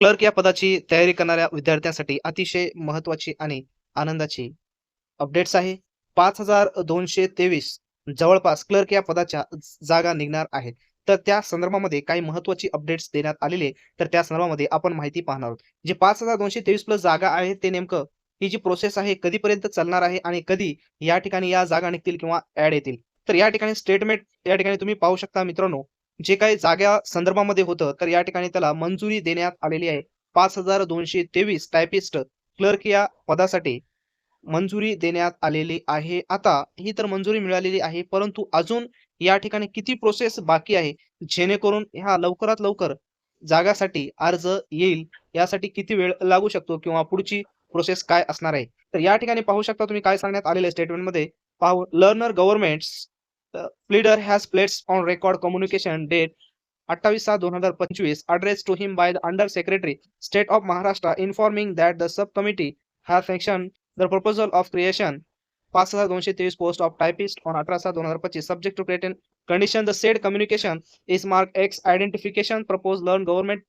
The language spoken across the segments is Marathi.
क्लर्क या पदाची तयारी करणाऱ्या विद्यार्थ्यांसाठी अतिशय महत्वाची आणि आनंदाची अपडेट्स आहे. पाच हजार दोनशे तेवीस जवळपास क्लर्क या पदाच्या जागा निघणार आहेत. तर त्या संदर्भामध्ये काही महत्वाची अपडेट्स देण्यात आलेले तर त्या संदर्भामध्ये आपण माहिती पाहणार आहोत. जे पाच हजार दोनशे तेवीस प्लस जागा आहेत ते नेमकं ही जी प्रोसेस आहे कधीपर्यंत चालणार आहे आणि कधी या ठिकाणी या जागा निघतील किंवा ऍड येतील? तर या ठिकाणी स्टेटमेंट या ठिकाणी तुम्ही पाहू शकता मित्रांनो जे काही जागा संदर्भामध्ये होतं तर या ठिकाणी त्याला मंजुरी देण्यात आलेली आहे. पाच हजार दोनशे तेवीस टायपिस्ट क्लर्क या पदासाठी मंजुरी देण्यात आलेली आहे. आता ही तर मंजुरी मिळालेली आहे परंतु अजून या ठिकाणी किती प्रोसेस बाकी आहे? जेणेकरून ह्या लवकरात लवकर जागासाठी अर्ज येईल यासाठी किती वेळ लागू शकतो किंवा पुढची प्रोसेस काय असणार आहे? तर या ठिकाणी पाहू शकता तुम्ही काय सांगण्यात आलेले स्टेटमेंटमध्ये. पाहू learner government pleader has placed on record communication date अठ्ठावीस सात दोन हजार पंचवीस address to him by the under secretary state of Maharashtra informing that the sub committee have sanctioned the proposal of creation पाच हजार दोनशे तेवीस post of condition the said communication is marked X identification proposed learn government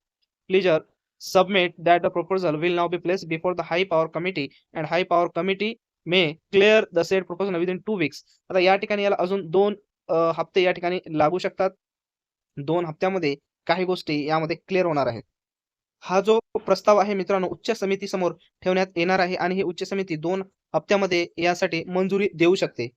pleasure submit that the proposal will now be placed before the high power committee and high power committee may clear the said proposal within two weeks आता या ठिकाणी याला अजून दोन हप्ते या ठिकाणी लागू शकतात. दोन हप्त्यामध्ये काही गोष्टी यामध्ये क्लिअर होणार आहेत. हा जो प्रस्ताव आहे मित्रांनो उच्च समिती समोर ठेवण्यात येणार आहे आणि ही उच्च समिती दोन हप्त्यामध्ये यासाठी मंजुरी देऊ शकते.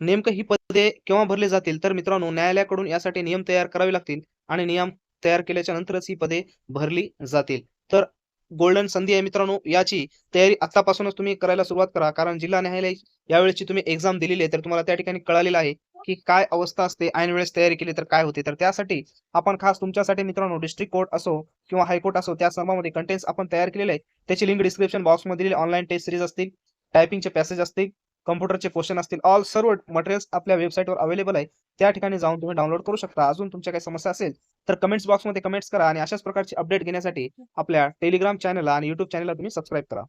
नेमकं ही पदे केव्हा भरले जातील? तर मित्रांनो न्यायालयाकडून यासाठी नियम तयार करावे लागतील आणि नियम तयार केल्याच्या नंतरच ही पदे भरली जातील. तर गोल्डन संधी आहे मित्रांनो याची तयारी आतापासूनच तुम्ही करायला सुरुवात करा. कारण जिल्हा न्यायालय यावेळेची तुम्ही एक्झाम दिलेली आहे तर तुम्हाला त्या ठिकाणी कळालेलं आहे की काय अवस्था असते ऐन वेळेस तयारी केली तर काय होते? तर त्यासाठी आपण खास तुमच्यासाठी मित्रांनो डिस्ट्रिक्ट कोर्ट असो किंवा हायकोर्ट असो त्या सर्वांमध्ये कंटेंट्स आपण तयार केलेले आहे त्याची लिंक डिस्क्रिप्शन बॉक्समध्ये दिलेली ऑनलाईन टेस्ट सिरीज असतील टायपिंगचे पॅसेज असतील कम्प्युटरचे क्वेश्चन असतील ऑल सर्व मटेरियल्स आपल्या वेबसाईटवर अवेलेबल आहे. त्या ठिकाणी जाऊन तुम्ही डाउनलोड करू शकता. अजून तुमच्या काही समस्या असेल तर कमेंट्स बॉक्समध्ये कमेंट्स करा आणि अशाच प्रकारची अपडेट घेण्यासाठी आपल्या टेलिग्राम चॅनलला आणि युट्यूब चॅनलला तुम्ही सबस्क्राईब करा.